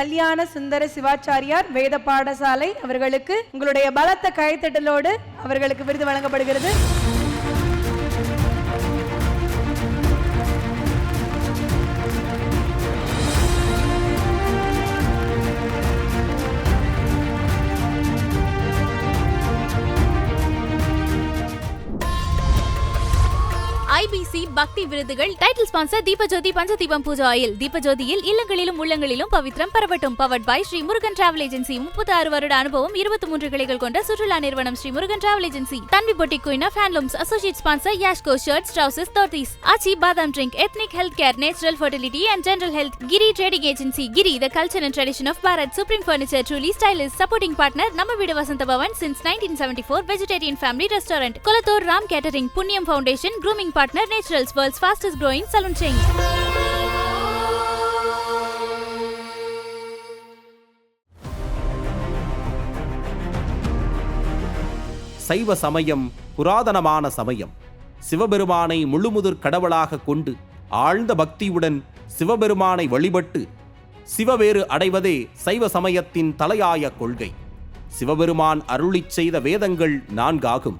கல்யாண சுந்தர சிவாச்சாரியார் வேத பாடசாலை அவர்களுக்கு உங்களுடைய பலத்த கைத்தட்டலோடு அவர்களுக்கு விருது வழங்கப்படுகிறது. பக்தி விருதுகள். Title sponsor Deepajothi Panchadeepam Pooja oil. தீபஜோதியில் இல்லங்களிலும் உள்ளங்களிலும் பவித்ரம் பரவட்டும். Powered by Sri Murugan travel agency முப்பத்தி ஆறு வருட அனுபவம் இருபத்தி மூன்று கிளைகள் கொண்ட சுற்றுலா நிறுவனம் Sri Murugan travel agency Tanvi boutique queen ஃபேன்லூம்ஸ் associate sponsor Yashco shirts trousers dhotis Aachi badam drink ethnic health care natural fertility and general health Giri trading agency Giri the culture and tradition of Bharat supreme furniture truly stylish supporting partner நம்ம வீடு Vasantha Bhavan since nineteen seventy four vegetarian family restaurant Kolathur Ram catering Punniyam foundation grooming partner Naturals world's fastest growing salon chain சைவ சமயம் புராதனமான சமயம். சிவபெருமானை முழுமுதற் கடவுளாக கொண்டு ஆழ்ந்த பக்தியுடன் சிவபெருமானை வழிபட்டு சிவவேறு அடைவதே சைவ சமயத்தின் தலையாய கொள்கை. சிவபெருமான் அருளிச் செய்த வேதங்கள் நான்காகும்.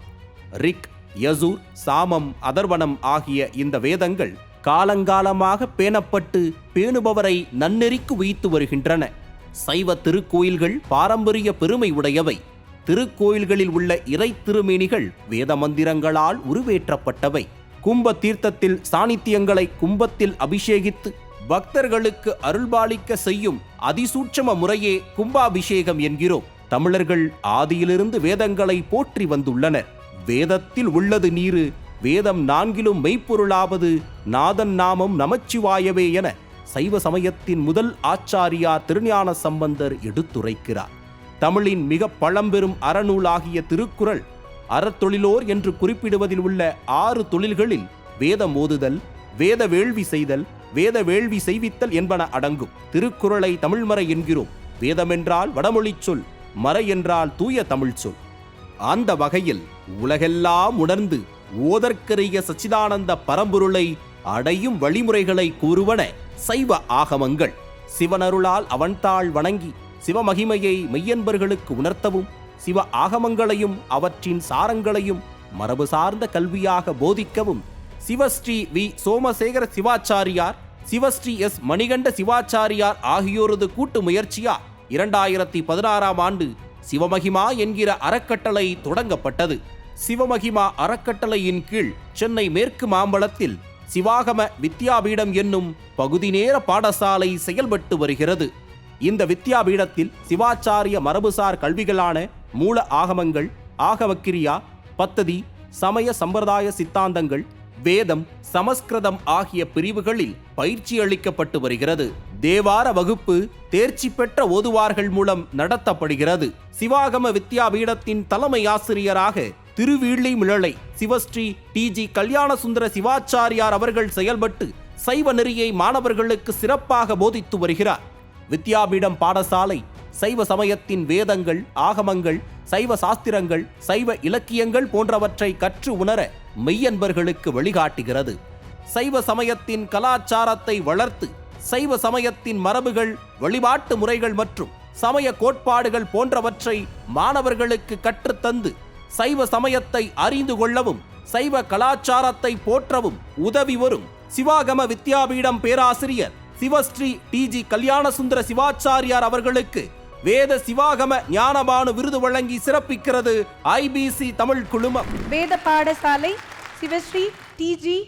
ரிக் யசூர் சாமம் அதர்வனம் ஆகிய இந்த வேதங்கள் காலங்காலமாக பேணப்பட்டு பேணுபவரை நன்னெறிக்கு உயித்து வருகின்றன. சைவ திருக்கோயில்கள் பாரம்பரிய பெருமை உடையவை. திருக்கோயில்களில் உள்ள இறை திருமேனிகள் வேத மந்திரங்களால் உருவேற்றப்பட்டவை. கும்ப தீர்த்தத்தில் சாணித்தியங்களை கும்பத்தில் அபிஷேகித்து பக்தர்களுக்கு அருள்பாலிக்க செய்யும் அதிசூட்சம முறையே கும்பாபிஷேகம் என்கிறோம். தமிழர்கள் ஆதியிலிருந்து வேதங்களை போற்றி வந்துள்ளனர். வேதத்தில் உள்ளது நீரு. வேதம் நான்கிலும் மெய்ப்பொருளாவது நாதன் நாமம் நமச்சிவாயவே என சைவ சமயத்தின் முதல் ஆச்சாரியார் திருஞான சம்பந்தர் எடுத்துரைக்கிறார். தமிழின் மிக பழம்பெரும் அறநூலாகிய திருக்குறள் அறத்தொழிலோர் என்று குறிப்பிடுவதில் உள்ள ஆறு தொழில்களில் வேதம் ஓதுதல் வேத வேள்வி செய்தல் வேத வேள்வி செய்வித்தல் என்பன அடங்கும். திருக்குறளை தமிழ்மறை என்கிறோம். வேதமென்றால் வடமொழிச் சொல் மறை என்றால் தூய தமிழ் சொல். அந்த வகையில் உலகெல்லாம் உணர்ந்து ஓதற்கரிய சச்சிதானந்த பரம்பொருளை அடையும் வழிமுறைகளை கூறுவன சைவ ஆகமங்கள். சிவனருளால் அவன்தாள் வணங்கி சிவமகிமையை மெய்யன்பர்களுக்கு உணர்த்தவும் சிவ ஆகமங்களையும் அவற்றின் சாரங்களையும் மரபு சார்ந்த கல்வியாக போதிக்கவும் சிவஸ்ரீ வி. சோமசேகர சிவாச்சாரியார் சிவஸ்ரீ எஸ். மணிகண்ட சிவாச்சாரியார் ஆகியோரது கூட்டு முயற்சியால் இரண்டாயிரத்தி பதினாறாம் ஆண்டு சிவமகிமா என்கிற அறக்கட்டளை தொடங்கப்பட்டது. சிவமகிமா அறக்கட்டளையின் கீழ் சென்னை மேற்கு மாம்பலத்தில் சிவாகம வித்யாபீடம் என்னும் பகுதி நேர பாடசாலை செயல்பட்டு வருகிறது. இந்த வித்யாபீடத்தில் சிவாச்சாரிய மரபுசார் கல்விகளான மூல ஆகமங்கள் ஆகமக்கிரியா பத்ததி சமய சம்பிரதாய சித்தாந்தங்கள் வேதம் சமஸ்கிருதம் ஆகிய பிரிவுகளில் பயிற்சி அளிக்கப்பட்டு வருகிறது. தேவார வகுப்பு தேர்ச்சி பெற்ற ஓதுவார்கள் மூலம் நடத்தப்படுகிறது. சிவாகம வித்யாபீடத்தின் தலைமை ஆசிரியராக திருவீழி மிழலை சிவஸ்ரீ டி ஜி கல்யாணசுந்தர சிவாச்சாரியார் அவர்கள் செயல்பட்டு சைவ நெறியை மாணவர்களுக்கு சிறப்பாக போதித்து வருகிறார். வித்யாபீடம் பாடசாலை சைவ சமயத்தின் வேதங்கள் ஆகமங்கள் சைவ சாஸ்திரங்கள் சைவ இலக்கியங்கள் போன்றவற்றை கற்று உணர மெய்யன்பர்களுக்கு வழிகாட்டுகிறது. சைவ சமயத்தின் கலாச்சாரத்தை வளர்த்து சைவ சமயத்தின் மரபுகள் வழிபாட்டு முறைகள் மற்றும் சமய கோட்பாடுகள் போன்றவற்றை மாணவர்களுக்கு கற்றுத்தந்து சைவ சமயத்தை அறிந்து கொள்ளவும் சைவ கலாச்சாரத்தை போற்றவும் உதவி வரும். சிவாகம வித்யாபீடம் பேராசிரியர் சிவஸ்ரீ டி. ஜி. கல்யாணசுந்தர சிவாச்சாரியார் அவர்களுக்கு வேத சிவாகம ஞானபானு விருது வழங்கி சிறப்பிக்கிறது ஐபிசி தமிழ் குழுமம். வேத பாடசாலை சிவஸ்ரீ டிஜி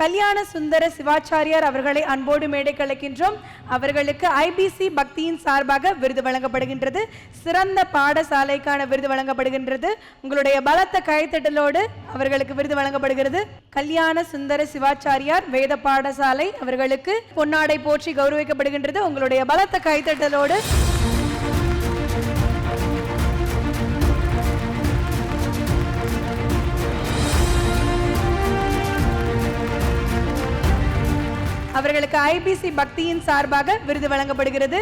கல்யாண சுந்தர சிவாச்சாரியார் அவர்களை அன்போடு மேடை கலைக்கின்றோம். அவர்களுக்கு ஐபிசி பக்தியின் சார்பாக விருது வழங்கப்படுகின்றது. சிறந்த பாடசாலைக்கான விருது வழங்கப்படுகின்றது. உங்களுடைய பலத்த கைத்தட்டலோடு அவர்களுக்கு விருது வழங்கப்படுகிறது. கல்யாண சுந்தர சிவாச்சாரியார் வேத பாடசாலை அவர்களுக்கு பொன்னாடை போற்றி கௌரவிக்கப்படுகின்றது. உங்களுடைய பலத்த கைத்தட்டலோடு அவர்களுக்கு ஐபிசி பக்தியின் சார்பாக விருது வழங்கப்படுகிறது.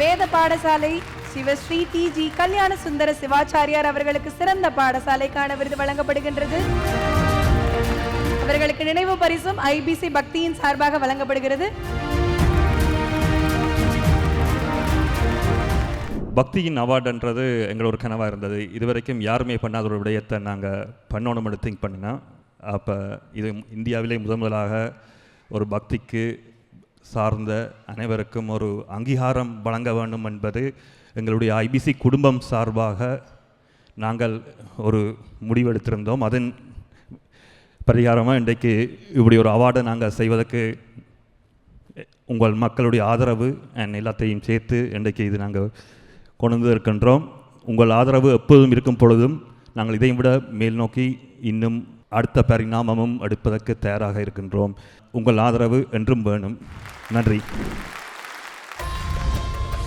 வேத பாடசாலை சிவஸ்ரீ டிஜி கல்யாண சுந்தர சிவாச்சாரியார் அவர்களுக்கு சிறந்த பாடசாலைக்கான விருது வழங்கப்படுகின்றது. அவர்களுக்கு நினைவு பரிசும் ஐபிசி பக்தியின் சார்பாக வழங்கப்படுகிறது. பக்தியின் அவார்டுன்றது எங்களோட கனவாக இருந்தது. இதுவரைக்கும் யாருமே பண்ணாத ஒரு விடயத்தை நாங்கள் பண்ணணும்னு திங்க் பண்ணினோம் அப்போ இது இந்தியாவிலே முதன் முதலாக ஒரு பக்திக்கு சார்ந்த அனைவருக்கும் ஒரு அங்கீகாரம் வழங்க வேண்டும் என்பது எங்களுடைய ஐபிசி குடும்பம் சார்பாக நாங்கள் ஒரு முடிவெடுத்திருந்தோம். அதன் பரிகாரமாக இன்றைக்கு இப்படி ஒரு அவார்டை நாங்கள் செய்வதற்கு உங்கள் மக்களுடைய ஆதரவு அண்ட் எல்லாத்தையும் சேர்த்து இன்றைக்கு இது நாங்கள் கொண்டு வந்து இருக்கின்றோம் உங்கள் ஆதரவு எப்போதும் இருக்கும் பொழுதும் நாங்கள் இதையும் விட மேல் நோக்கி இன்னும் அடுத்த பரிணாமமும் எடுப்பதற்கு தயாராக இருக்கின்றோம். உங்கள் ஆதரவு என்றும் வேணும். நன்றி.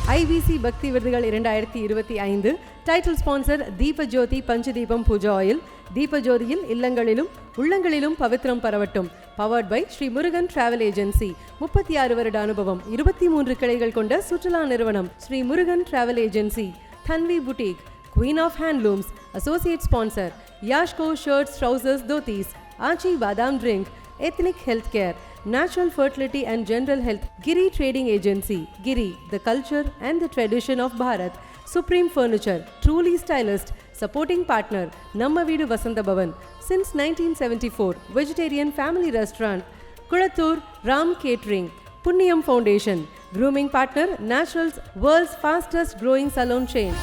ஐபிசி பக்தி விருதுகள் இரண்டாயிரத்தி இருபத்தி ஐந்து. டைட்டில் ஸ்பான்சர் தீப ஜோதி பஞ்சதீபம் பூஜா ஆயில். தீப ஜோதியில் இல்லங்களிலும் உள்ளங்களிலும் பவித்திரம் பரவட்டும். Powered by Sri Murugan travel agency முப்பத்தி ஆறு வருட அனுபவம் இருபத்தி மூன்று கிளைகள் கொண்ட சுற்றுலா நிறுவனம் Sri Murugan travel agency Tanvi boutique queen of handlooms associate sponsor Yashco shirts trousers dhotis Aachi badam drink Ethnic Healthcare, Natural Fertility and General Health, Giri Trading Agency, Giri, the culture and the tradition of Bharat, supreme furniture truly stylist supporting partner நம்ம வீடு Vasantha Bhavan since nineteen seventy four vegetarian family restaurant Kulathur Ram catering Punniyam foundation grooming partner Naturals, world's fastest growing salon chain.